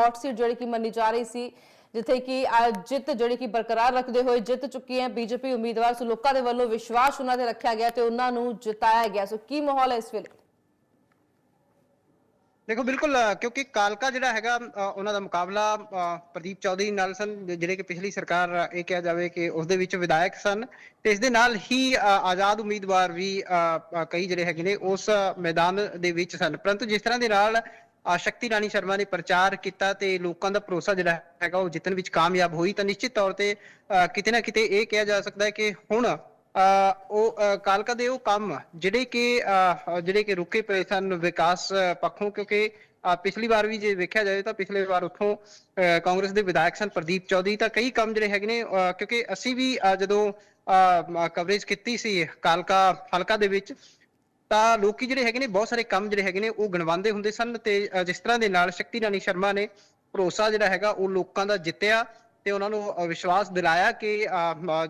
Hot seat ਜਿਹੜੀ ਕਿ ਮੰਨੀ ਜਾ ਰਹੀ ਸੀ, ਜਿੱਥੇ ਕਿ ਜਿੱਤ ਜਿਹੜੀ ਕਿ ਬਰਕਰਾਰ ਰੱਖਦੇ ਹੋਏ ਜਿੱਤ ਚੁੱਕੀ ਹੈ ਬੀਜੇਪੀ ਉਮੀਦਵਾਰ। ਸੋ ਲੋਕਾਂ ਦੇ ਵੱਲੋਂ ਵਿਸ਼ਵਾਸ ਉਹਨਾਂ ਤੇ ਰੱਖਿਆ ਗਿਆ ਤੇ ਉਹਨਾਂ ਨੂੰ ਜਿਤਾਇਆ ਗਿਆ। ਸੋ ਕੀ ਮਾਹੌਲ ਹੈ ਇਸ ਵੇਲੇ? ਦੇਖੋ, ਬਿਲਕੁਲ ਕਿਉਂਕਿ ਕਾਲਕਾ ਜਿਹੜਾ ਹੈਗਾ ਉਹਨਾਂ ਦਾ ਮੁਕਾਬਲਾ ਪ੍ਰਦੀਪ ਚੌਧਰੀ ਨਾਲ ਸਨ ਜਿਹੜੇ ਕਿ ਪਿਛਲੀ ਸਰਕਾਰ ਇਹ ਕਿਹਾ ਜਾਵੇ ਕਿ ਉਸ ਦੇ ਵਿੱਚ ਵਿਧਾਇਕ ਸਨ ਤੇ ਇਸ ਦੇ ਨਾਲ ਹੀ ਆਜ਼ਾਦ ਉਮੀਦਵਾਰ ਵੀ ਕਈ ਜਿਹੜੇ ਹੈਗੇ ਨੇ, ਉਸ ਮੈਦਾਨ ਦੇ ਵਿੱਚ ਸਨ। ਪਰੰਤੂ ਜਿਸ ਤਰ੍ਹਾਂ ਦੇ ਨਾਲ ਸ਼ਕਤੀ ਰਾਣੀ ਸ਼ਰਮਾ ਨੇ ਪ੍ਰਚਾਰ ਕੀਤਾ ਤੇ ਲੋਕਾਂ ਦਾ ਭਰੋਸਾ ਜਿਹੜਾ ਹੈਗਾ ਉਹ ਜਿੱਤਣ ਵਿੱਚ ਕਾਮਯਾਬ ਹੋਈ ਤਾਂ ਨਿਸ਼ਚਿਤ ਤੌਰ ਤੇ ਕਿਤੇ ਨਾ ਕਿਤੇ ਇਹ ਕਿਹਾ ਜਾ ਸਕਦਾ ਹੈ ਕਿ ਹੁਣ ਉਹ ਕਾਲਕਾ ਦੇ ਉਹ ਕੰਮ ਜਿਹੜੇ ਕਿ ਜਿਹੜੇ ਕਿ ਰੁਕੇ ਪਏ ਸਨ ਵਿਕਾਸ ਪੱਖੋਂ ਕਿਉਂਕਿ ਪਿਛਲੀ ਵਾਰ ਵੀ ਜੇ ਵੇਖਿਆ ਜਾਵੇ ਤਾਂ ਪਿਛਲੇ ਵਾਰ ਉੱਥੋਂ ਅ, ਕਾਂਗਰਸ ਦੇ ਵਿਧਾਇਕ ਸਨ ਪ੍ਰਦੀਪ ਚੌਧਰੀ ਤਾਂ ਕਈ ਕੰਮ ਜਿਹੜੇ ਹੈਗੇ ਨੇ ਅ, ਕਿਉਂਕਿ ਅਸੀਂ ਵੀ ਅ, ਜਦੋਂ ਕਵਰੇਜ ਕੀਤੀ ਸੀ ਕਾਲਕਾ ਹਲਕਾ ਦੇ ਵਿੱਚ ਤਾਂ ਲੋਕੀ ਜਿਹੜੇ ਹੈਗੇ ਨੇ, ਬਹੁਤ ਸਾਰੇ ਕੰਮ ਜਿਹੜੇ ਹੈਗੇ ਨੇ, ਉਹ ਗਣਵਾਉਂਦੇ ਹੁੰਦੇ ਸਨ ਤੇ ਜਿਸ ਤਰ੍ਹਾਂ ਦੇ ਨਾਲ ਸ਼ਕਤੀ ਰਾਣੀ ਸ਼ਰਮਾ ਨੇ ਭਰੋਸਾ ਜਿਹੜਾ ਹੈਗਾ, ਉਹ ਲੋਕਾਂ ਦਾ ਜਿੱਤਿਆ ਤੇ ਉਹਨਾਂ ਨੂੰ ਵਿਸ਼ਵਾਸ ਦਿਲਾਇਆ ਕਿ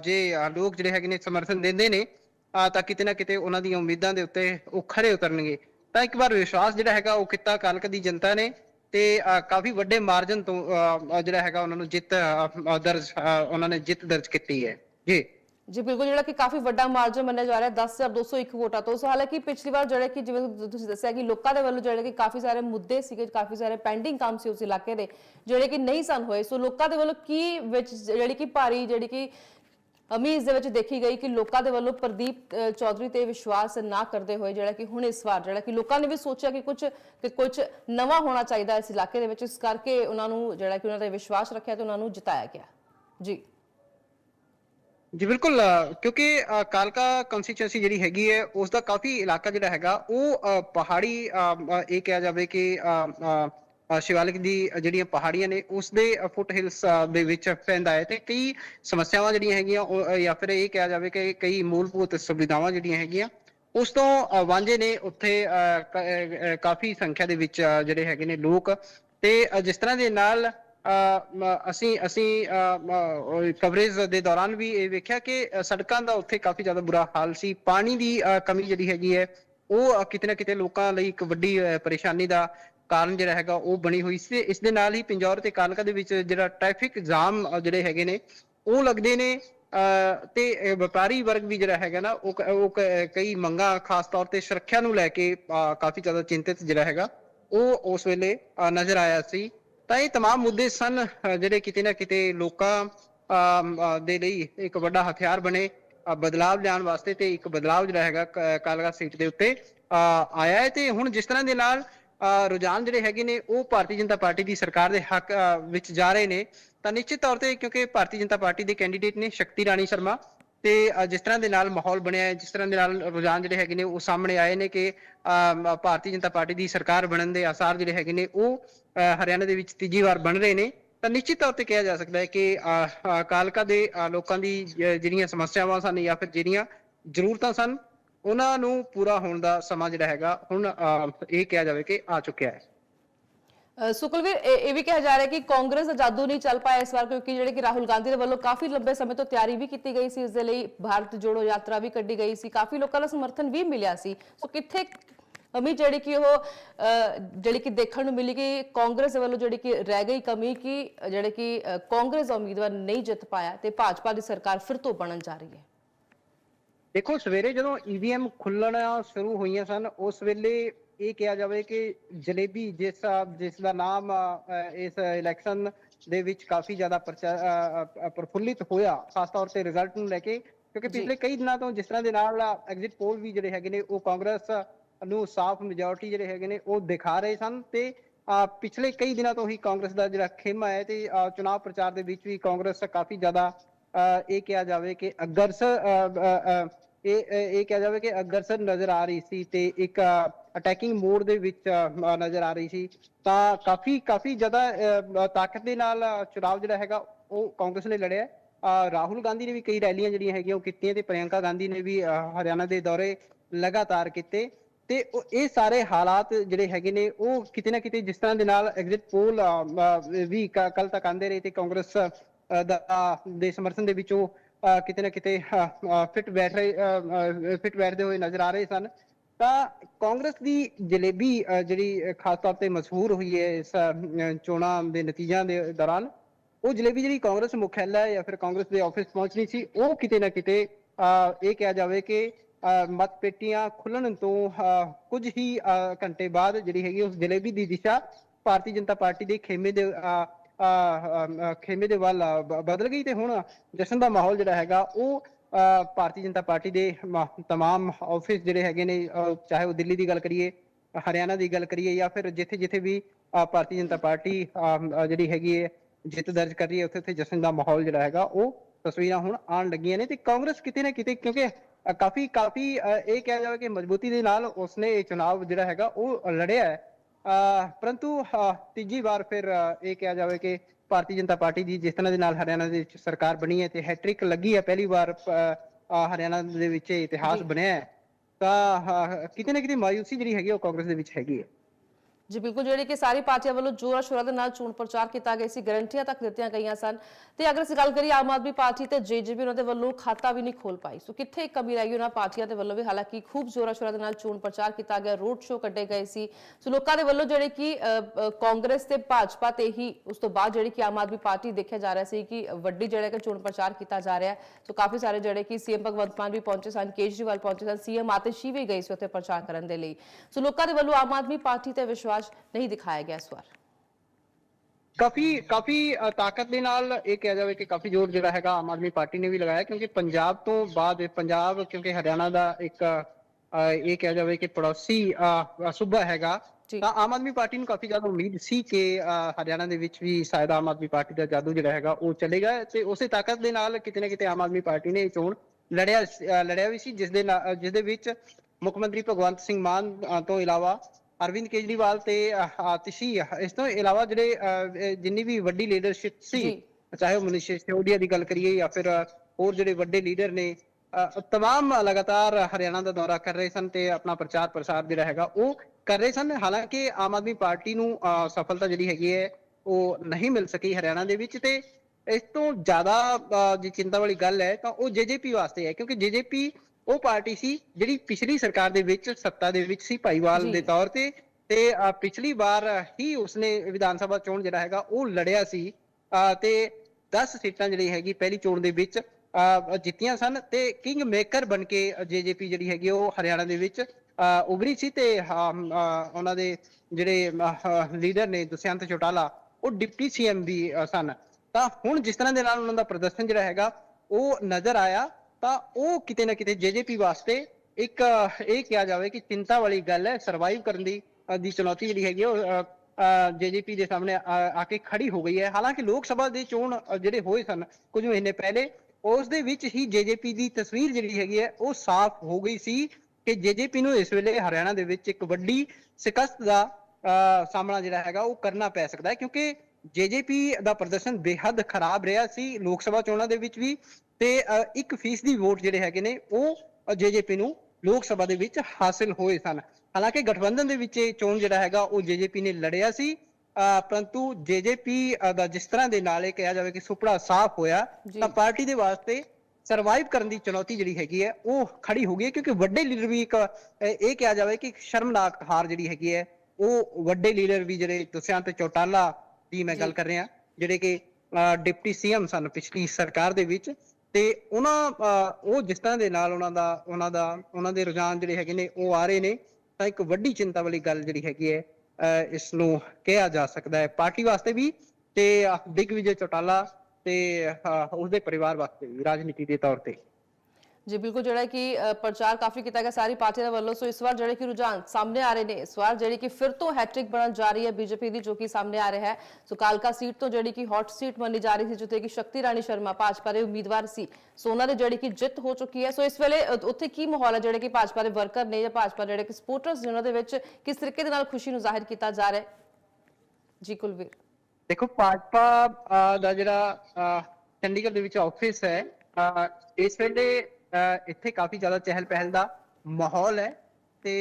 ਜੇ ਲੋਕ ਜਿਹੜੇ ਹੈਗੇ ਨੇ ਸਮਰਥਨ ਦਿੰਦੇ ਨੇ ਤਾਂ ਕਿਤੇ ਨਾ ਕਿਤੇ ਉਹਨਾਂ ਦੀਆਂ ਉਮੀਦਾਂ ਦੇ ਉੱਤੇ ਉਹ ਖਰੇ ਉਤਰਨਗੇ। ਤਾਂ ਇੱਕ ਵਾਰ ਵਿਸ਼ਵਾਸ ਜਿਹੜਾ ਹੈਗਾ, ਉਹ ਕੀਤਾ ਕਾਲਕ ਦੀ ਜਨਤਾ ਨੇ ਤੇ ਕਾਫੀ ਵੱਡੇ ਮਾਰਜਨ ਤੋਂ ਜਿਹੜਾ ਹੈਗਾ ਉਹਨਾਂ ਨੂੰ ਜਿੱਤ ਦਰਜ ਉਹਨਾਂ ਨੇ ਜਿੱਤ ਦਰਜ ਕੀਤੀ ਹੈ। ਜੀ। ਜੀ, ਬਿਲਕੁਲ, ਜਿਹੜਾ ਕਿ ਕਾਫੀ ਵੱਡਾ ਮਾਰਜਨ ਮੰਨਿਆ ਜਾ ਰਿਹਾ 10201 ਵੋਟਾਂ ਤੋਂ। ਸੋ ਹਾਲਾਂਕਿ ਪਿਛਲੀ ਵਾਰ ਜਿਹੜਾ ਕਿ ਜਿਵੇਂ ਤੁਸੀਂ ਦੱਸਿਆ ਕਿ ਲੋਕਾਂ ਦੇ ਵੱਲੋਂ ਜਿਹੜਾ ਕਿ ਕਾਫੀ ਸਾਰੇ ਮੁੱਦੇ ਸੀਗੇ, ਕਾਫੀ ਸਾਰੇ ਪੈਂਡਿੰਗ ਕੰਮ ਸੀ ਉਸ ਇਲਾਕੇ ਦੇ, ਜਿਹੜੇ ਕਿ ਨਹੀਂ ਸਨ ਹੋਏ। ਸੋ ਲੋਕਾਂ ਦੇ ਵੱਲੋਂ ਕੀ ਵਿੱਚ ਜਿਹੜੀ ਕਿ ਭਾਰੀ, ਜਿਹੜੀ ਕਿ ਅਮੀਜ਼ ਦੇ ਵਿੱਚ ਦੇਖੀ ਗਈ ਕਿ ਲੋਕਾਂ ਦੇ ਵੱਲੋਂ ਪ੍ਰਦੀਪ ਚੌਧਰੀ ਤੇ ਵਿਸ਼ਵਾਸ ਨਾ ਕਰਦੇ ਹੋਏ ਜਿਹੜਾ ਕਿ ਹੁਣ ਇਸ ਵਾਰ, ਜਿਹੜਾ ਕਿ ਲੋਕਾਂ ਨੇ ਵੀ ਸੋਚਿਆ ਕਿ ਕੁਝ ਕਿ ਕੁਝ ਨਵਾਂ ਹੋਣਾ ਚਾਹੀਦਾ ਇਸ ਇਲਾਕੇ ਦੇ ਵਿੱਚ। ਇਸ ਕਰਕੇ ਉਹਨਾਂ ਨੂੰ ਜਿਹੜਾ ਕਿ ਉਹਨਾਂ ਤੇ ਵਿਸ਼ਵਾਸ ਰੱਖਿਆ ਤੇ ਉਹਨਾਂ ਨੂੰ ਜਿਤਾਇਆ ਗਿਆ। ਜੀ। ਜੀ ਬਿਲਕੁਲ ਕਿਉਂਕਿ ਕਾਲਕਾ ਕੰਸਟੀਚੁਐਂਸੀ ਜਿਹੜੀ ਹੈਗੀ ਹੈ ਉਸ ਦਾ ਕਾਫੀ ਇਲਾਕਾ ਜਿਹੜਾ ਹੈਗਾ ਉਹ ਪਹਾੜੀ ਇਹ ਕਿਹਾ ਜਾਵੇ ਕਿ ਸ਼ਿਵਾਲਿਕ ਦੀ ਜਿਹੜੀਆਂ ਪਹਾੜੀਆਂ ਨੇ ਉਸ ਦੇ ਫੁੱਟ ਹਿਲਸ ਦੇ ਵਿੱਚ ਪੈਂਦਾ ਹੈ। ਤੇ ਕਈ ਸਮੱਸਿਆਵਾਂ ਜਿਹੜੀਆਂ ਹੈਗੀਆਂ ਉਹ, ਜਾਂ ਫਿਰ ਇਹ ਕਿਹਾ ਜਾਵੇ ਕਿ ਕਈ ਮੂਲਭੂਤ ਸੁਵਿਧਾਵਾਂ ਜਿਹੜੀਆਂ ਹੈਗੀਆਂ ਉਸ ਤੋਂ ਵਾਂਝੇ ਨੇ ਉੱਥੇ ਅ, ਕਾਫੀ ਸੰਖਿਆ ਦੇ ਵਿੱਚ ਜਿਹੜੇ ਹੈਗੇ ਨੇ ਲੋਕ। ਤੇ ਜਿਸ ਤਰ੍ਹਾਂ ਦੇ ਨਾਲ ਅਸੀਂ ਅਸੀਂ ਕਵਰੇਜ ਦੇ ਦੌਰਾਨ ਵੀ ਇਹ ਵੇਖਿਆ ਕਿ ਸੜਕਾਂ ਦਾ ਉੱਥੇ ਕਾਫੀ ਜ਼ਿਆਦਾ ਬੁਰਾ ਹਾਲ ਸੀ। ਪਾਣੀ ਦੀ ਕਮੀ ਜਿਹੜੀ ਹੈਗੀ ਹੈ ਉਹ ਕਿਤੇ ਨਾ ਕਿਤੇ ਲੋਕਾਂ ਲਈ ਇੱਕ ਵੱਡੀ ਪਰੇਸ਼ਾਨੀ ਦਾ ਕਾਰਨ ਜਿਹੜਾ ਹੈਗਾ ਉਹ ਬਣੀ ਹੋਈ ਸੀ। ਇਸ ਦੇ ਨਾਲ ਹੀ ਪਿੰਜੌਰ ਤੇ ਕਾਲਕਾ ਦੇ ਵਿੱਚ ਜਿਹੜਾ ਟ੍ਰੈਫਿਕ ਜਾਮ ਜਿਹੜੇ ਹੈਗੇ ਨੇ ਉਹ ਲੱਗਦੇ ਨੇ ਅ, ਤੇ ਵਪਾਰੀ ਵਰਗ ਵੀ ਜਿਹੜਾ ਹੈਗਾ ਨਾ ਉਹ ਉਹ ਕਈ ਮੰਗਾਂ ਖਾਸ ਤੌਰ ਤੇ ਸੁਰੱਖਿਆ ਨੂੰ ਲੈ ਕੇ ਕਾਫੀ ਜ਼ਿਆਦਾ ਚਿੰਤਿਤ ਜਿਹੜਾ ਹੈਗਾ ਉਹ ਉਸ ਵੇਲੇ ਨਜ਼ਰ ਆਇਆ ਸੀ। ਤਾਂ ਇਹ तमाम ਮੁੱਦੇ ਸਨ ਅ, ਜਿਹੜੇ ਕਿਤੇ ਨਾ ਕਿਤੇ ਲੋਕਾਂ ਅਮ, ਅ, ਦੇ ਲਈ ਇੱਕ ਵੱਡਾ ਹਥਿਆਰ ਬਣੇ ਅ, ਬਦਲਾਵ ਲਿਆਉਣ ਵਾਸਤੇ ਤੇ ਇੱਕ ਬਦਲਾਵ ਜਿਹੜਾ ਹੈਗਾ ਕ- ਕਾਲਕਾ ਸੀਟ ਦੇ ਉੱਤੇ ਅ, ਆਇਆ ਹੈ ਤੇ ਹੁਣ ਜਿਸ ਤਰ੍ਹਾਂ ਦੇ ਨਾਲ ਅ, ਰੁਝਾਨ ਜਿਹੜੇ ਹੈਗੇ ਨੇ ਉਹ ਭਾਰਤੀ ਜਨਤਾ ਪਾਰਟੀ ਦੀ ਸਰਕਾਰ ਦੇ ਹੱਕ ਅ, ਵਿੱਚ ਜਾ ਰਹੇ ਨੇ ਤਾਂ ਨਿਸ਼ਚਿਤ ਤੌਰ ਤੇ ਕਿਉਂਕਿ ਭਾਰਤੀ ਜਨਤਾ ਪਾਰਟੀ ਦੇ ਕੈਂਡੀਡੇਟ ਨੇ ਸ਼ਕਤੀ ਰਾਣੀ ਸ਼ਰਮਾ ਤੇ ਜਿਸ ਤਰ੍ਹਾਂ ਦੇ ਨਾਲ ਮਾਹੌਲ ਬਣਿਆ ਹੈ ਜਿਸ ਤਰ੍ਹਾਂ ਦੇ ਨਾਲ ਰੁਝਾਨ ਜਿਹੜੇ ਹੈਗੇ ਨੇ ਉਹ ਸਾਹਮਣੇ ਆਏ ਨੇ ਕਿ ਅਮ, ਭਾਰਤੀ ਜਨਤਾ ਪਾਰਟੀ ਦੀ ਸਰਕਾਰ ਬਣਨ ਦੇ ਆਸਾਰ ਜਿਹੜੇ ਹੈਗੇ ਨੇ ਉਹ ਅ, ਹਰਿਆਣਾ ਦੇ ਵਿੱਚ ਤੀਜੀ ਵਾਰ ਬਣ ਰਹੇ ਨੇ। ਤਾਂ ਨਿਸ਼ਚਿਤ ਤੌਰ ਤੇ ਕਿਹਾ ਜਾ ਸਕਦਾ ਹੈ ਕਿ ਅ, ਕਾਲਕਾ ਦੇ ਲੋਕਾਂ ਦੀ ਜਿਹੜੀਆਂ ਸਮੱਸਿਆਵਾਂ ਸਨ ਜਾਂ ਫਿਰ ਜਿਹੜੀਆਂ ਜ਼ਰੂਰਤਾਂ ਸਨ ਉਹਨਾਂ ਨੂੰ ਪੂਰਾ ਹੋਣ ਦਾ ਸਮਾਂ ਜਿਹੜਾ ਹੈਗਾ ਹੁਣ ਇਹ ਕਿਹਾ ਜਾਵੇ ਕਿ ਆ ਚੁੱਕਿਆ ਹੈ। ਅ, ਇਹ ਵੀ ਕਿਹਾ ਜਾ ਰਿਹਾ ਕਿ ਕਾਂਗਰਸ ਦਾ ਜਾਦੂ ਨਹੀਂ ਚੱਲ ਪਾਇਆ ਇਸ ਵਾਰ ਕਿਉਂਕਿ ਜਿਹੜੇ ਕਿ ਰਾਹੁਲ ਗਾਂਧੀ ਦੇ ਵੱਲੋਂ ਕਾਫੀ ਲੰਬੇ ਸਮੇਂ ਤੋਂ ਤਿਆਰੀ ਵੀ ਕੀਤੀ ਗਈ ਸੀ ਇਸ ਦੇ ਲਈ ਭਾਰਤ ਜੋੜੋ ਯਾਤਰਾ ਵੀ ਕੱਢੀ ਗਈ ਸੀ ਕਾਫੀ ਲੋਕਾਂ ਦਾ ਸਮਰਥਨ ਵੀ ਮਿਲਿਆ ਸੀ। ਸੋ ਕਿੱਥੇ ਕਮੀ ਜਿਹੜੀ ਕਿ ਉਹ ਜਿਹੜੀ ਕਿ ਦੇਖਣ ਨੂੰ ਮਿਲੀ ਕਿ ਕਾਂਗਰਸ ਵੱਲੋਂ ਜਿਹੜੀ ਕਿ ਰਹਿ ਗਈ ਕਮੀ ਕਿ ਜਿਹੜੇ ਕਿ ਕਾਂਗਰਸ ਦਾ ਉਮੀਦਵਾਰ ਨਹੀਂ ਜਿੱਤ ਪਾਇਆ ਤੇ ਭਾਜਪਾ ਦੀ ਸਰਕਾਰ ਫਿਰ ਤੋਂ ਬਣਨ ਜਾ ਰਹੀ ਹੈ। ਦੇਖੋ ਸਵੇਰੇ ਜਦੋਂ ਈਵੀਐਮ ਖੁੱਲਣਾ ਸ਼ੁਰੂ ਹੋਈਆਂ ਸਨ ਉਸ ਵੇਲੇ ਇਹ ਕਿਹਾ ਜਾਵੇ ਕਿ ਜਲੇਬੀ ਜਿਸ ਜਿਸ ਦਾ ਨਾਮ ਇਸ ਇਲੈਕਸ਼ਨ ਦੇ ਵਿੱਚ ਕਾਫੀ ਜ਼ਿਆਦਾ ਪ੍ਰਫੁੱਲਿਤ ਹੋਇਆ ਖਾਸ ਤੌਰ ਤੇ ਰਿਜ਼ਲਟ ਨੂੰ ਲੈ ਕੇ ਕਿਉਂਕਿ। ਪਿਛਲੇ ਕਈ ਦਿਨਾਂ ਤੋਂ ਜਿਸ ਤਰ੍ਹਾਂ ਦੇ ਨਾਲ ਐਗਜ਼ਿਟ ਪੋਲ ਵੀ ਜਿਹੜੇ ਹੈਗੇ ਨੇ ਉਹ ਕਾਂਗਰਸ ਨੂੰ ਸਾਫ਼ ਮੈਜੋਰਟੀ ਜਿਹੜੇ ਹੈਗੇ ਨੇ ਉਹ ਦਿਖਾ ਰਹੇ ਸਨ ਤੇ ਪਿਛਲੇ ਕਈ ਦਿਨਾਂ ਤੋਂ ਹੀ ਕਾਂਗਰਸ ਦਾ ਜਿਹੜਾ ਖੇਮਾ ਹੈ ਤੇ ਅ, ਚੁਣਾਵ ਪ੍ਰਚਾਰ ਦੇ ਵਿੱਚ ਵੀ ਕਾਂਗਰਸ ਕਾਫੀ ਜ਼ਿਆਦਾ ਇਹ ਕਿਹਾ ਜਾਵੇ ਕਿ ਅਗਰਸ ਇਹ ਇਹ ਕਿਹਾ ਜਾਵੇ ਕਿ ਅਗਰਸਰ ਨਜ਼ਰ ਆ ਰਹੀ ਸੀ ਤੇ ਇੱਕ ਅਟੈਕਿੰਗ ਮੋਡ ਦੇ ਵਿੱਚ ਨਜ਼ਰ ਆ ਰਹੀ ਸੀ। ਤਾਂ ਕਾਫੀ ਕਾਫੀ ਜ਼ਿਆਦਾ ਤਾਕਤ ਦੇ ਨਾਲ ਚੁਣਾਵ ਜਿਹੜਾ ਹੈਗਾ, ਉਹ ਕਾਂਗਰਸ ਨੇ ਲੜਿਆ। ਰਾਹੁਲ ਗਾਂਧੀ ਨੇ ਵੀ ਕਈ ਰੈਲੀਆਂ ਜਿਹੜੀਆਂ ਹੈਗੀਆਂ, ਉਹ ਕੀਤੀਆਂ ਤੇ ਪ੍ਰਿਯੰਕਾ ਗਾਂਧੀ ਨੇ ਵੀ ਹਰਿਆਣਾ ਦੇ ਦੌਰੇ ਲਗਾਤਾਰ ਕੀਤੇ। ਤੇ ਉਹ- ਇਹ ਸਾਰੇ ਹਾਲਾਤ ਜਿਹੜੇ ਹੈਗੇ ਨੇ, ਉਹ ਕਿਤੇ ਨਾ ਕਿਤੇ ਜਿਸ ਤਰ੍ਹਾਂ ਦੇ ਨਾਲ ਐਗਜ਼ਿਟ ਪੋਲ ਵੀ ਕੱਲ ਤੱਕ ਆਂਦੇ ਰਹੇ ਤੇ ਕਾਂਗਰਸ ਦਾ, ਦੇ ਸਮਰਥਨ ਦੇ ਵਿੱਚ ਉਹ ਕਿਤੇ ਨਾ ਕਿਤੇ ਫਿਟ ਬੈਠ ਰਹੇ ਫਿਟ ਬੈਠਦੇ ਹੋਏ ਨਜ਼ਰ ਆ ਰਹੇ ਸਨ। ਤਾਂ ਕਾਂਗਰਸ ਦੀ ਜਲੇਬੀ ਜਿਹੜੀ ਖਾਸ ਤੌਰ ਤੇ ਮਸ਼ਹੂਰ ਹੋਈ ਹੈ ਇਸ ਚੋਣਾਂ ਦੇ ਨਤੀਜਿਆਂ ਦੇ ਦੌਰਾਨ ਉਹ ਜਲੇਬੀ ਜਿਹੜੀ ਕਾਂਗਰਸ ਮੁਖਿਆਲਾ ਜਾਂ ਫਿਰ ਕਾਂਗਰਸ ਦੇ ਆਫਿਸ ਪਹੁੰਚਣੀ ਸੀ ਉਹ ਕਿਤੇ ਨਾ ਕਿਤੇ ਇਹ ਕਿਹਾ ਜਾਵੇ ਕਿ ਮਤਪੇਟੀਆਂ ਖੁੱਲਣ ਤੋਂ ਅ, ਕੁਝ ਹੀ ਘੰਟੇ ਬਾਅਦ ਜਿਹੜੀ ਹੈਗੀ ਉਸ ਜਲੇਬੀ ਦੀ ਦਿਸ਼ਾ ਭਾਰਤੀ ਜਨਤਾ ਪਾਰਟੀ ਦੇ ਖੇਮੇ ਦੇ ਅ, ਅ, ਖੇਮੇ ਦੇ ਵੱਲ ਬਦਲ ਗਈ ਤੇ ਹੁਣ ਜਸ਼ਨ ਦਾ ਮਾਹੌਲ ਜਿਹੜਾ ਹੈਗਾ ਉਹ ਭਾਰਤੀ ਜਨਤਾ ਪਾਰਟੀ ਦੇ ਮ- ਤਮਾਮ ਆਫਿਸ ਜਿਹੜੇ ਹੈਗੇ ਨੇ ਚਾਹੇ ਉਹ ਦਿੱਲੀ ਦੀ ਗੱਲ ਕਰੀਏ ਹਰਿਆਣਾ ਦੀ ਗੱਲ ਕਰੀਏ ਜਾਂ ਫਿਰ ਜਿੱਥੇ ਜਿੱਥੇ ਵੀ ਭਾਰਤੀ ਜਨਤਾ ਪਾਰਟੀ ਜਿਹੜੀ ਹੈਗੀ ਹੈ ਜਿੱਤ ਦਰਜ ਕਰ ਰਹੀ ਹੈ ਉੱਥੇ ਉੱਥੇ ਜਸ਼ਨ ਦਾ ਮਾਹੌਲ ਜਿਹੜਾ ਹੈਗਾ ਉਹ ਤਸਵੀਰਾਂ ਹੁਣ ਆਉਣ ਲੱਗੀਆਂ ਨੇ ਤੇ ਕਾਂਗਰਸ ਕਿਤੇ ਨਾ ਕਿਤੇ ਕਿਉਂਕਿ ਕਾਫੀ ਕਾਫੀ ਇਹ ਕਿਹਾ ਜਾਵੇ ਕਿ ਮਜ਼ਬੂਤੀ ਦੇ ਨਾਲ ਉਸਨੇ ਇਹ ਚੁਣਾਵ ਜਿਹੜਾ ਹੈਗਾ ਉਹ ਲੜਿਆ ਹੈ। ਅ, ਪਰੰਤੂ ਅ, ਤੀਜੀ ਵਾਰ ਫਿਰ ਇਹ ਕਿਹਾ ਜਾਵੇ ਕਿ ਭਾਰਤੀ ਜਨਤਾ ਪਾਰਟੀ ਦੀ ਜਿਸ ਤਰ੍ਹਾਂ ਦੇ ਨਾਲ ਹਰਿਆਣਾ ਦੇ ਵਿੱਚ ਸਰਕਾਰ ਬਣੀ ਹੈ ਤੇ ਹੈਟ੍ਰਿਕ ਲੱਗੀ ਹੈ ਪਹਿਲੀ ਵਾਰ ਅ, ਹਰਿਆਣਾ ਦੇ ਵਿੱਚ ਇਤਿਹਾਸ। ਬਣਿਆ ਹੈ ਤਾਂ ਕਿਤੇ ਨਾ ਕਿਤੇ ਮਾਯੂਸੀ ਜਿਹੜੀ ਹੈਗੀ ਉਹ ਕਾਂਗਰਸ ਦੇ ਵਿੱਚ ਹੈਗੀ ਹੈ ਜੀ, ਬਿਲਕੁਲ ਜਿਹੜੀ ਕਿ ਸਾਰੀ ਪਾਰਟੀਆਂ ਵੱਲੋਂ ਜੋਰਾ ਸ਼ੋਰਾ ਦੇ ਨਾਲ ਚੋਣ ਪ੍ਰਚਾਰ ਕੀਤਾ ਗਿਆ ਸੀ ਗਰੰਟੀਆਂ ਤੱਕ ਦਿੱਤੀਆਂ ਗਈਆਂ ਸਨ। ਤੇ ਅਗਰ ਅਸੀਂ ਗੱਲ ਕਰੀਏ ਆਮ ਆਦਮੀ ਪਾਰਟੀ ਤੇ ਜੇਜੇਪੀ ਉਹਨਾਂ ਦੇ ਵੱਲੋਂ ਖਾਤਾ ਵੀ ਨਹੀਂ ਖੋਲ ਪਾਈ। ਸੋ ਕਿੱਥੇ ਕਮੀ ਰਹਿ ਗਈ ਉਹਨਾਂ ਪਾਰਟੀਆਂ ਦੇ ਵੱਲੋਂ ਵੀ? ਹਾਲਾਂਕਿ ਖੂਬ ਜੋਰਾ ਸ਼ੋਰਾ ਦੇ ਨਾਲ ਚੋਣ ਪ੍ਰਚਾਰ ਕੀਤਾ ਗਿਆ, ਰੋਡ ਸ਼ੋਅ ਕੱਢੇ ਗਏ ਸੀ। ਸੋ ਲੋਕਾਂ ਦੇ ਵੱਲੋਂ ਜਿਹੜੇ ਕਿ ਕਾਂਗਰਸ ਤੇ ਭਾਜਪਾ ਤੇ ਹੀ ਉਸ ਤੋਂ ਬਾਅਦ ਜਿਹੜੀ ਕਿ ਆਮ ਆਦਮੀ ਪਾਰਟੀ ਦੇਖਿਆ ਜਾ ਰਿਹਾ ਸੀ ਕਿ ਵੱਡੀ ਜਿਹੜਾ ਕਿ ਚੋਣ ਪ੍ਰਚਾਰ ਕੀਤਾ ਜਾ ਰਿਹਾ ਸੋ ਕਾਫੀ ਸਾਰੇ ਜਿਹੜੇ ਕਿ ਸੀਐਮ ਭਗਵੰਤ ਮਾਨ ਵੀ ਪਹੁੰਚੇ ਸਨ, ਕੇਜਰੀਵਾਲ ਪਹੁੰਚੇ ਸਨ, ਸੀਐਮ ਆਤਿਸ਼ੀ ਵੀ ਗਏ ਸੀ ਉੱਥੇ ਪ੍ਰਚਾਰ ਕਰਨ ਦੇ ਲਈ। ਸੋ ਲੋਕਾਂ ਦੇ ਵੱਲੋਂ ਆਮ ਆਦਮੀ ਪਾਰਟੀ ਤੇ ਵਿਸ਼ਵਾਸ ਨਹੀਂ ਦਿਖਾਇਆ ਗਿਆ ਇਸ ਵਾਰ ਕਾਫੀ ਕਾਫੀ ਤਾਕਤ ਦੇ ਨਾਲ ਇਹ ਕਿਹਾ ਜਾਵੇ ਕਿ ਕਾਫੀ ਜ਼ੋਰ ਜਿਹੜਾ ਹੈਗਾ ਆਮ ਆਦਮੀ ਪਾਰਟੀ ਨੇ ਵੀ ਲਗਾਇਆ ਕਿਉਂਕਿ ਪੰਜਾਬ ਤੋਂ ਬਾਅਦ ਪੰਜਾਬ ਕਿਉਂਕਿ ਹਰਿਆਣਾ ਦਾ ਇੱਕ ਇਹ ਕਿਹਾ ਜਾਵੇ ਕਿ ਪੜੋਸੀ ਸੂਬਾ ਹੈਗਾ। ਤਾਂ ਆਮ ਆਦਮੀ ਪਾਰਟੀ ਨੂੰ ਕਾਫੀ ਜ਼ਿਆਦਾ ਉਮੀਦ ਸੀ ਕਿ ਹਰਿਆਣਾ ਦੇ ਵਿੱਚ ਵੀ ਸ਼ਾਇਦ ਆਮ ਆਦਮੀ ਪਾਰਟੀ ਦਾ ਜਾਦੂ ਜਿਹੜਾ ਹੈਗਾ ਉਹ ਚੱਲੇਗਾ ਤੇ ਉਸੇ ਤਾਕਤ ਦੇ ਨਾਲ ਕਿਤੇ ਨਾ ਕਿਤੇ ਆਮ ਆਦਮੀ ਪਾਰਟੀ ਨੇ ਇਹ ਚੋਣ ਲੜਿਆ ਲੜਿਆ ਵੀ ਸੀ ਜਿਸ ਦੇ ਜਿਸ ਦੇ ਵਿੱਚ ਮੁੱਖ ਮੰਤਰੀ ਭਗਵੰਤ ਸਿੰਘ ਮਾਨ ਤੋਂ ਇਲਾਵਾ ਅਰਵਿੰਦ ਕੇਜਰੀਵਾਲ ਤੇ ਆਤਿਸ਼ੀ ਇਸ ਤੋਂ ਇਲਾਵਾ ਜਿਹੜੇ ਜਿੰਨੀ ਵੀ ਵੱਡੀ ਲੀਡਰਸ਼ਿਪ ਸੀ। ਚਾਹੇ ਉਹ ਮਨੀਸ਼ ਸਿਸੋਦੀਆ ਦੀ ਗੱਲ ਕਰੀਏ ਜਾਂ ਫਿਰ ਹੋਰ ਜਿਹੜੇ ਵੱਡੇ ਲੀਡਰ ਨੇ ਤਮਾਮ ਲਗਾਤਾਰ ਹਰਿਆਣਾ ਦਾ ਦੌਰਾ ਕਰ ਰਹੇ ਸਨ ਤੇ ਆਪਣਾ ਪ੍ਰਚਾਰ ਪ੍ਰਸਾਰ ਜਿਹੜਾ ਹੈਗਾ ਉਹ ਕਰ ਰਹੇ ਸਨ ਹਾਲਾਂਕਿ ਆਮ ਆਦਮੀ ਪਾਰਟੀ ਨੂੰ ਸਫਲਤਾ ਜਿਹੜੀ ਹੈਗੀ ਹੈ ਉਹ ਨਹੀਂ ਮਿਲ ਸਕੀ ਹਰਿਆਣਾ ਦੇ ਵਿੱਚ ਤੇ ਇਸ ਤੋਂ ਜ਼ਿਆਦਾ ਜੇ ਚਿੰਤਾ ਵਾਲੀ ਗੱਲ ਹੈ ਤਾਂ ਉਹ ਜੇਜੇਪੀ ਵਾਸਤੇ ਹੈ ਕਿਉਂਕਿ ਜੇਜੇਪੀ ਉਹ ਪਾਰਟੀ ਸੀ ਜਿਹੜੀ ਪਿਛਲੀ ਸਰਕਾਰ ਦੇ ਵਿੱਚ ਸੱਤਾ ਦੇ ਵਿੱਚ ਸੀ ਭਾਈਵਾਲ। ਦੇ ਤੌਰ ਤੇ। ਤੇ ਪਿਛਲੀ ਵਾਰ ਹੀ ਉਸਨੇ ਵਿਧਾਨ ਸਭਾ ਚੋਣ ਜਿਹੜਾ ਹੈਗਾ ਉਹ ਲੜਿਆ ਸੀ। ਤੇ 10 ਸੀਟਾਂ ਜਿਹੜੀ ਹੈਗੀ ਪਹਿਲੀ ਚੋਣ ਦੇ ਵਿੱਚ ਜਿੱਤੀਆਂ ਸਨ ਤੇ ਕਿੰਗ ਮੇਕਰ ਬਣ ਕੇ ਜੇਜੇਪੀ ਜਿਹੜੀ ਹੈਗੀ ਉਹ ਹਰਿਆਣਾ ਦੇ ਵਿੱਚ ਉਭਰੀ ਸੀ ਤੇ ਉਹਨਾਂ ਦੇ ਜਿਹੜੇ ਲੀਡਰ ਨੇ ਦੁਸ਼ਯੰਤ ਚੌਟਾਲਾ ਉਹ ਡਿਪਟੀ ਸੀਐਮ ਵੀ ਸਨ। ਤਾਂ ਹੁਣ ਜਿਸ ਤਰ੍ਹਾਂ ਦੇ ਨਾਲ ਉਹਨਾਂ ਦਾ ਪ੍ਰਦਰਸ਼ਨ ਜਿਹੜਾ ਹੈਗਾ ਉਹ ਨਜ਼ਰ ਆਇਆ ਤਾਂ ਉਹ ਕਿਤੇ ਨਾ ਕਿਤੇ ਜੇਜੇਪੀ ਵਾਸਤੇ ਇੱਕ ਅ, ਇਹ ਕਿਹਾ ਜਾਵੇ ਕਿ ਚਿੰਤਾ ਵਾਲੀ ਗੱਲ ਹੈ ਸਰਵਾਈਵ ਕਰਨ ਦੀ ਦੀ ਚੁਣੌਤੀ ਜਿਹੜੀ ਹੈਗੀ ਹੈ ਉਹ ਜੇਜੇਪੀ ਦੇ ਸਾਹਮਣੇ ਆ ਕੇ ਖੜੀ ਹੋ ਗਈ ਹੈ। ਹਾਲਾਂਕਿ ਲੋਕ ਸਭਾ ਦੇ ਚੋਣ ਜਿਹੜੇ ਹੋਏ ਸਨ ਕੁਝ ਮਹੀਨੇ ਪਹਿਲੇ ਉਸ ਦੇ ਵਿੱਚ ਹੀ ਜੇਜੇਪੀ ਦੀ ਤਸਵੀਰ ਜਿਹੜੀ ਹੈਗੀ ਹੈ ਉਹ ਸਾਫ਼ ਹੋ ਗਈ ਸੀ ਕਿ ਜੇਜੇਪੀ ਨੂੰ ਇਸ ਵੇਲੇ ਹਰਿਆਣਾ ਦੇ ਵਿੱਚ ਇੱਕ ਵੱਡੀ ਸ਼ਿਕਸਤ ਦਾ ਅ, ਸਾਹਮਣਾ ਜਿਹੜਾ ਹੈਗਾ ਉਹ ਕਰਨਾ ਪੈ ਸਕਦਾ ਹੈ ਕਿਉਂਕਿ ਜੇਜੇਪੀ ਦਾ ਪ੍ਰਦਰਸ਼ਨ ਬੇਹੱਦ ਖਰਾਬ ਰਿਹਾ ਸੀ ਲੋਕ ਸਭਾ ਚੋਣਾਂ ਦੇ ਵਿੱਚ ਵੀ ਤੇ 1% ਦੀ ਵੋਟ ਜਿਹੜੇ ਹੈਗੇ ਨੇ ਉਹ ਜੇਜੇਪੀ ਨੂੰ ਲੋਕ ਸਭਾ ਦੇ ਵਿੱਚ ਹਾਸਲ ਹੋਏ ਸਨ। ਹਾਲਾਂਕਿ ਗਠਬੰਧਨ ਦੇ ਵਿੱਚ ਇਹ ਚੋਣ ਜਿਹੜਾ ਹੈਗਾ ਉਹ ਜੇਜੇਪੀ ਨੇ ਲੜਿਆ ਸੀ। ਪਰੰਤੂ ਜੇਜੇਪੀ ਦਾ ਜਿਸ ਤਰ੍ਹਾਂ ਦੇ ਨਾਲ ਇਹ ਕਿਹਾ ਜਾਵੇ ਕਿ ਸੁਪੜਾ ਸਾਫ਼ ਹੋਇਆ ਜੀ। ਤਾਂ ਪਾਰਟੀ ਦੇ ਵਾਸਤੇ ਸਰਵਾਈਵ ਕਰਨ ਦੀ ਚੁਣੌਤੀ ਜਿਹੜੀ ਹੈਗੀ ਹੈ ਉਹ ਖੜੀ ਹੋ ਗਈ ਹੈ। ਕਿਉਂਕਿ ਵੱਡੇ ਲੀਡਰ ਵੀ ਇੱਕ ਇਹ ਕਿਹਾ ਜਾਵੇ ਕਿ ਸ਼ਰਮਨਾਕ ਹਾਰ ਜਿਹੜੀ ਹੈਗੀ ਹੈ ਉਹ ਵੱਡੇ ਲੀਡਰ ਵੀ ਜਿਹੜੇ ਦੁਸ਼ਯੰਤ ਚੌਟਾਲਾ ਦੀ ਮੈਂ ਗੱਲ। ਕਰ ਰਿਹਾ ਜਿਹੜੇ ਕਿ ਡਿਪਟੀ ਸੀਐਮ ਸਨ ਪਿਛਲੀ ਸਰਕਾਰ ਦੇ ਵਿੱਚ ਤੇ ਉਹਨਾਂ ਉਹ ਜਿਸ ਤਰ੍ਹਾਂ ਦੇ ਨਾਲ ਉਹਨਾਂ ਦਾ ਉਹਨਾਂ ਦਾ ਉਹਨਾਂ ਦੇ ਰੁਝਾਨ ਜਿਹੜੇ ਹੈਗੇ ਨੇ ਉਹ ਆ ਰਹੇ ਨੇ ਤਾਂ ਇੱਕ ਵੱਡੀ ਚਿੰਤਾ ਵਾਲੀ ਗੱਲ ਜਿਹੜੀ ਹੈਗੀ ਹੈ ਇਸ ਨੂੰ ਕਿਹਾ ਜਾ ਸਕਦਾ ਹੈ ਪਾਰਟੀ ਵਾਸਤੇ ਵੀ ਤੇ ਦਿਗਵਿਜੇ ਚੌਟਾਲਾ ਤੇ ਉਸਦੇ ਪਰਿਵਾਰ ਵਾਸਤੇ ਵੀ ਰਾਜਨੀਤੀ ਦੇ ਤੌਰ ਤੇ ਜੀ ਬਿਲਕੁਲ ਜਿਹੜਾ ਕਿ ਪ੍ਰਚਾਰ ਕਾਫੀ ਕੀਤਾ ਗਿਆ ਸਾਰੀ ਪਾਰਟੀਆਂ ਦੇ ਵੱਲੋਂ। ਸੋ ਇਸ ਵਾਰ ਜਿਹੜੇ ਕਿ ਰੁਝਾਨ ਸਾਹਮਣੇ ਆ ਰਹੇ ਨੇ ਇਸ ਵਾਰ ਜਿਹੜੀ ਕਿ ਫਿਰ ਤੋਂ ਹੈਟ੍ਰਿਕ ਬਣਨ ਜਾ ਰਹੀ ਹੈ ਬੀਜੇਪੀ ਦੀ ਜੋ ਕਿ ਸਾਹਮਣੇ ਆ ਰਿਹਾ ਹੈ। ਸੋ ਕਾਲਕਾ ਸੀਟ ਤੋਂ ਜਿਹੜੀ ਕਿ ਹੌਟ ਸੀਟ ਮੰਨੀ ਜਾ ਰਹੀ ਸੀ ਜਿੱਥੇ ਕਿ ਸ਼ਕਤੀ ਰਾਣੀ ਸ਼ਰਮਾ ਭਾਜਪਾ ਦੇ ਉਮੀਦਵਾਰ ਸੀ। ਸੋ ਉਹਨਾਂ ਦੀ ਜਿਹੜੀ ਕਿ ਜਿੱਤ ਹੋ ਚੁੱਕੀ ਹੈ। ਸੋ ਇਸ ਵੇਲੇ ਉੱਥੇ ਕੀ ਮਾਹੌਲ ਹੈ ਜਿਹੜੇ ਕਿ ਭਾਜਪਾ ਦੇ ਵਰਕਰ ਨੇ ਜਾਂ ਭਾਜਪਾ ਜਿਹੜੇ ਕਿ ਸਪੋਰਟਰਸ ਨੇ ਉਹਨਾਂ ਦੇ ਵਿੱਚ ਕਿਸ ਤਰੀਕੇ ਦੇ ਨਾਲ ਖੁਸ਼ੀ ਨੂੰ ਜ਼ਾਹਿਰ ਕੀਤਾ ਜਾ ਰਿਹਾ ਹੈ? ਜੀ ਕੁਲਵੀਰ। ਦੇਖੋ ਭਾਜਪਾ ਅ, ਦਾ ਜਿਹੜਾ ਚੰਡੀਗੜ੍ਹ ਦੇ ਵਿੱਚ ਆਫਿਸ ਹੈ ਇਸ ਵੇਲੇ ਇੱਥੇ ਕਾਫੀ ਜ਼ਿਆਦਾ ਚਹਿਲ ਪਹਿਲ ਦਾ ਮਾਹੌਲ ਹੈ ਤੇ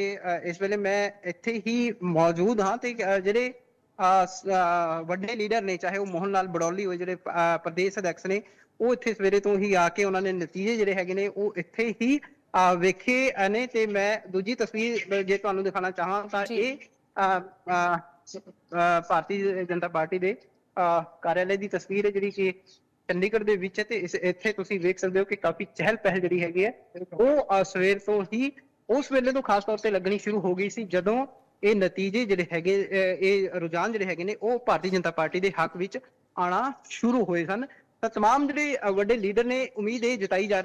ਇਸ ਵੇਲੇ ਮੈਂ ਇੱਥੇ ਹੀ ਮੌਜੂਦ ਹਾਂ ਤੇ ਜਿਹੜੇ ਵੱਡੇ ਲੀਡਰ ਨੇ ਚਾਹੇ ਉਹ ਮੋਹਨ ਲਾਲ ਬੜੌਲੀ ਹੋਏ ਜਿਹੜੇ ਪ੍ਰਦੇਸ਼ ਅਧਿਕਸ਼ ਨੇ ਉਹ ਇੱਥੇ ਸਵੇਰੇ ਤੋਂ ਹੀ ਆ ਕੇ ਉਹਨਾਂ ਨੇ ਨਤੀਜੇ ਜਿਹੜੇ ਹੈਗੇ ਨੇ ਉਹ ਇੱਥੇ ਹੀ ਵੇਖੇ ਨੇ ਤੇ ਮੈਂ ਦੂਜੀ ਤਸਵੀਰ ਜੇ ਤੁਹਾਨੂੰ ਦਿਖਾਣਾ ਚਾਹਾਂ ਤਾਂ। ਇਹ ਭਾਰਤੀ ਜਨਤਾ ਪਾਰਟੀ ਦੇ ਕਾਰਿਆਲੇ ਦੀ ਤਸਵੀਰ ਹੈ ਜਿਹੜੀ ਕਿ ਚੰਡੀਗੜ੍ਹ ਦੇ ਵਿੱਚ ਹੈ ਤੇ ਇਸ ਇੱਥੇ ਤੁਸੀਂ ਵੇਖ ਸਕਦੇ ਹੋ ਕਿ ਕਾਫੀ ਚਹਿਲ ਪਹਿਲ ਜਿਹੜੀ ਹੈਗੀ ਹੈ ਉਹ ਅ, ਸਵੇਰ ਤੋਂ ਹੀ ਉਸ ਵੇਲੇ ਤੋਂ ਖਾਸ ਤੌਰ ਤੇ ਲੱਗਣੀ ਸ਼ੁਰੂ ਹੋ ਗਈ ਸੀ ਜਦੋਂ ਇਹ ਨਤੀਜੇ ਜਿਹੜੇ ਹੈਗੇ ਅ, ਇਹ ਰੁਝਾਨ ਜਿਹੜੇ ਹੈਗੇ ਨੇ ਉਹ ਭਾਰਤੀ ਜਨਤਾ ਪਾਰਟੀ ਦੇ ਹੱਕ ਵਿੱਚ ਆਣਾ ਸ਼ੁਰੂ ਹੋਏ ਸਨ ਤਾਂ तमाम ਜਿਹੜੇ ਅ, ਵੱਡੇ ਲੀਡਰ ਨੇ ਉਮੀਦ ਇਹ ਜਤਾਈ ਜਾ ਰਹੀ